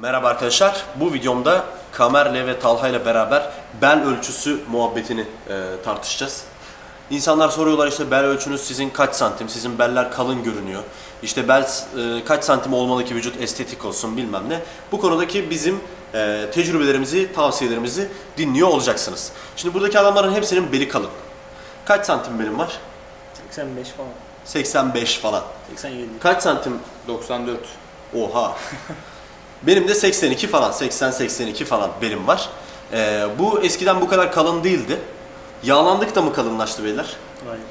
Merhaba arkadaşlar. Bu videomda Kamerle ve Talha ile beraber bel ölçüsü muhabbetini e, tartışacağız. İnsanlar soruyorlar işte bel ölçünüz sizin kaç santim, sizin beller kalın görünüyor. İşte bel e, kaç santim olmalı ki vücut estetik olsun bilmem ne. Bu konudaki bizim e, tecrübelerimizi, tavsiyelerimizi dinliyor olacaksınız. Şimdi buradaki adamların hepsinin beli kalın. Kaç santim belim var? 85 falan. 85 falan. 87. Kaç santim 94. Oha. Benim de 82 falan, 80-82 falan benim var. Ee, bu eskiden bu kadar kalın değildi. Yağlandık da mı kalınlaştı beyler? Hayır.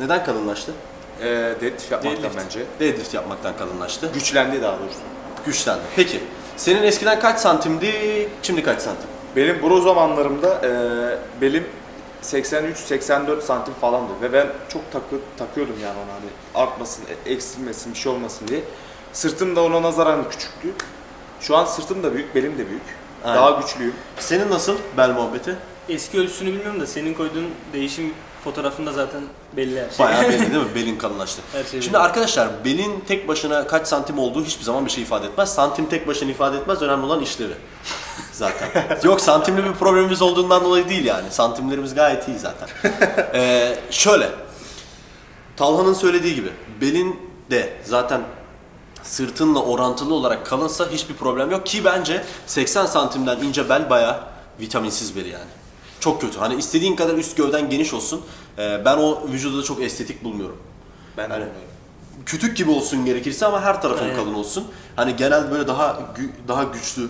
Neden kalınlaştı? Ee, deadlift yapmaktan Deadlift. bence. Deadlift yapmaktan kalınlaştı. Güçlendi daha doğrusu. Güçlendi. Peki, senin eskiden kaç santimdi, şimdi kaç santim? Benim bro zamanlarımda e, belim 83-84 santim falandı ve ben çok takı, takıyordum yani ona hani artmasın, e- eksilmesin, bir şey olmasın diye. Sırtım da ona nazaran küçüktü. Şu an sırtım da büyük, belim de büyük. Aynen. Daha güçlüyüm. Senin nasıl bel muhabbeti? Eski ölçüsünü bilmiyorum da senin koyduğun değişim fotoğrafında zaten belli her şey. Bayağı belli değil mi? Belin kalınlaştı. Her şey Şimdi belli. arkadaşlar belin tek başına kaç santim olduğu hiçbir zaman bir şey ifade etmez. Santim tek başına ifade etmez. Önemli olan işlevi. Zaten. Yok santimli bir problemimiz olduğundan dolayı değil yani. Santimlerimiz gayet iyi zaten. Ee, şöyle. Talha'nın söylediği gibi belin de zaten sırtınla orantılı olarak kalınsa hiçbir problem yok ki bence 80 santimden ince bel bayağı vitaminsiz biri yani. Çok kötü. Hani istediğin kadar üst gövden geniş olsun. ee, ben o vücudu da çok estetik bulmuyorum. Ben de öyle. Kütük gibi olsun gerekirse ama her tarafın Aynen. kalın olsun. Hani genel böyle daha gü- daha güçlü,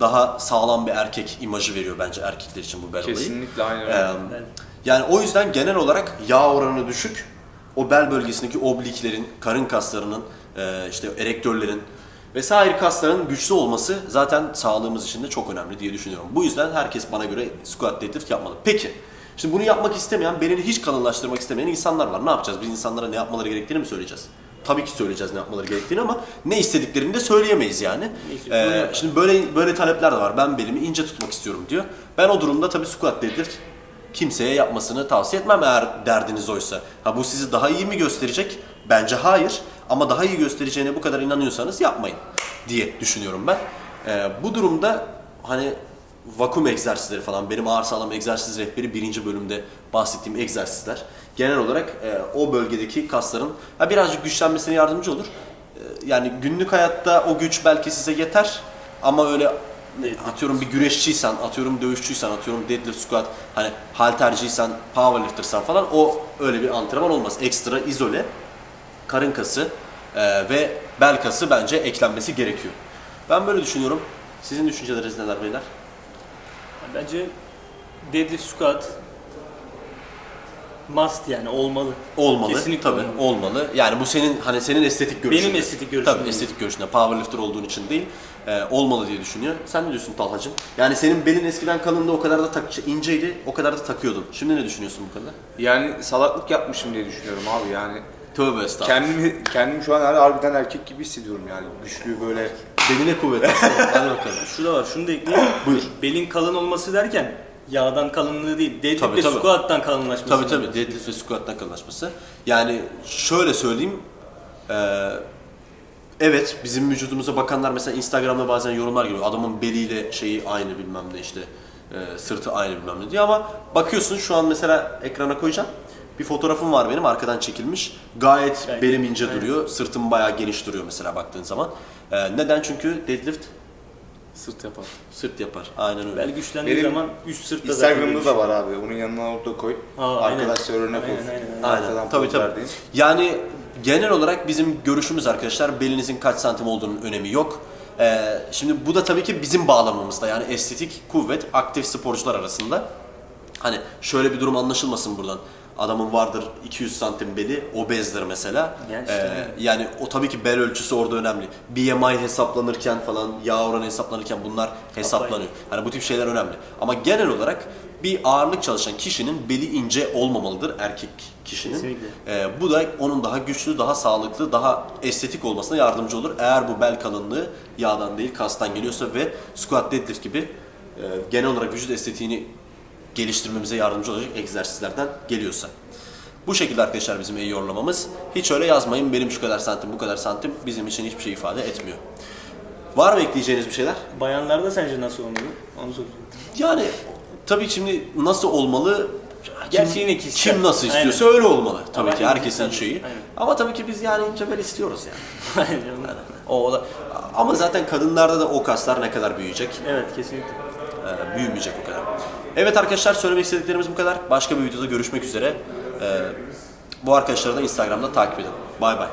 daha sağlam bir erkek imajı veriyor bence erkekler için bu bel olayı. Kesinlikle aynen öyle. Ee, yani o yüzden genel olarak yağ oranı düşük. O bel bölgesindeki obliklerin, karın kaslarının, e, işte erektörlerin vesaire kasların güçlü olması zaten sağlığımız için de çok önemli diye düşünüyorum. Bu yüzden herkes bana göre squat deadlift yapmalı. Peki, şimdi bunu yapmak istemeyen, belini hiç kalınlaştırmak istemeyen insanlar var. Ne yapacağız? Biz insanlara ne yapmaları gerektiğini mi söyleyeceğiz? Tabii ki söyleyeceğiz ne yapmaları gerektiğini ama ne istediklerini de söyleyemeyiz yani. Ee, şimdi böyle böyle talepler de var. Ben belimi ince tutmak istiyorum diyor. Ben o durumda tabii squat deadlift kimseye yapmasını tavsiye etmem eğer derdiniz oysa. Ha bu sizi daha iyi mi gösterecek? Bence hayır. Ama daha iyi göstereceğine bu kadar inanıyorsanız yapmayın diye düşünüyorum ben. Ee, bu durumda hani vakum egzersizleri falan benim ağır sağlam egzersiz rehberi birinci bölümde bahsettiğim egzersizler genel olarak e, o bölgedeki kasların ha, birazcık güçlenmesine yardımcı olur. Ee, yani günlük hayatta o güç belki size yeter ama öyle atıyorum bir güreşçiysen, atıyorum dövüşçüysen, atıyorum deadlift squat, hani halterciysen, powerliftersan falan o öyle bir antrenman olmaz. Ekstra izole, karın kası e, ve bel kası bence eklenmesi gerekiyor. Ben böyle düşünüyorum. Sizin düşünceleriniz neler beyler? Bence deadlift squat must yani olmalı. Olmalı. Kesinlikle tabii olmalı. olmalı. Yani bu senin hani senin estetik görüşün. Benim estetik görüşüm Tabii değil. estetik görüşünde. Powerlifter olduğun için değil. e, olmalı diye düşünüyor. Sen ne diyorsun Talhacığım? Yani senin belin eskiden kalındı o kadar da tak, şey, inceydi o kadar da takıyordun. Şimdi ne düşünüyorsun bu konuda? Yani salaklık yapmışım diye düşünüyorum abi yani. Tövbe estağfurullah. Kendimi kendimi şu an harbiden erkek gibi hissediyorum yani. Güçlü böyle. Beline kuvvet. Hadi bakalım. Şu da var, şunu da ekleyeyim. Buyur. Belin kalın olması derken yağdan kalınlığı değil, deadlift Tabii, ve tabii. squat'tan kalınlaşması. Tabii tabii deadlift ve squat'tan kalınlaşması. Yani şöyle söyleyeyim. eee, evet bizim vücudumuza bakanlar mesela Instagram'da bazen yorumlar geliyor. Adamın beliyle şeyi aynı bilmem ne işte. eee, sırtı aynı bilmem ne diyor ama bakıyorsun şu an mesela ekrana koyacağım. Bir fotoğrafım var benim arkadan çekilmiş. Gayet Gayet- belim ince aynen. duruyor. Sırtım bayağı geniş duruyor mesela baktığın zaman. Eee, neden? Çünkü deadlift Sırt yapar. sırt yapar. Aynen öyle. Bel güçlendiği Benim zaman üst sırtta zaten Instagram'da da var abi. Onun yanına orada koy. Aa, aynen. Arkadaşlar örnek Aynen, olsun. aynen, aynen. Arkadan Aynen. Tabii tabii. verdiğin. Yani genel olarak bizim görüşümüz arkadaşlar belinizin kaç santim olduğunun önemi yok. Ee, şimdi bu da tabii ki bizim bağlamamızda yani estetik, kuvvet, aktif sporcular arasında. Hani şöyle bir durum anlaşılmasın buradan. Adamın vardır 200 santim beli, obezdir mesela. Yani işte Ee, yani o tabii ki bel ölçüsü orada önemli. BMI hesaplanırken falan, yağ oranı hesaplanırken bunlar hesaplanıyor. Hani bu tip şeyler önemli. Ama genel olarak bir ağırlık çalışan kişinin beli ince olmamalıdır erkek kişinin. Kesinlikle. Ee, bu da onun daha güçlü, daha sağlıklı, daha estetik olmasına yardımcı olur. Eğer bu bel kalınlığı yağdan değil kastan geliyorsa ve squat deadlift gibi e, genel olarak vücut estetiğini geliştirmemize yardımcı olacak egzersizlerden geliyorsa. Bu şekilde arkadaşlar bizim iyi yorumlamamız. Hiç öyle yazmayın benim şu kadar santim bu kadar santim bizim için hiçbir şey ifade etmiyor. Var mı ekleyeceğiniz bir şeyler? Bayanlarda sence nasıl olmalı? Onu soruyorum. Yani tabii şimdi nasıl olmalı? Gerçi yine kişisel. Kim nasıl Aynen. istiyorsa öyle olmalı. Tabii Ama ki herkesin kişisel. şeyi. Aynen. Ama tabii ki biz yani ince bel istiyoruz yani. Aynen o da ama zaten kadınlarda da o kaslar ne kadar büyüyecek? evet kesinlikle. Ee, büyümeyecek o kadar. Evet arkadaşlar söylemek istediklerimiz bu kadar. Başka bir videoda görüşmek üzere. Ee, bu arkadaşları da Instagram'da takip edin. Bay bay.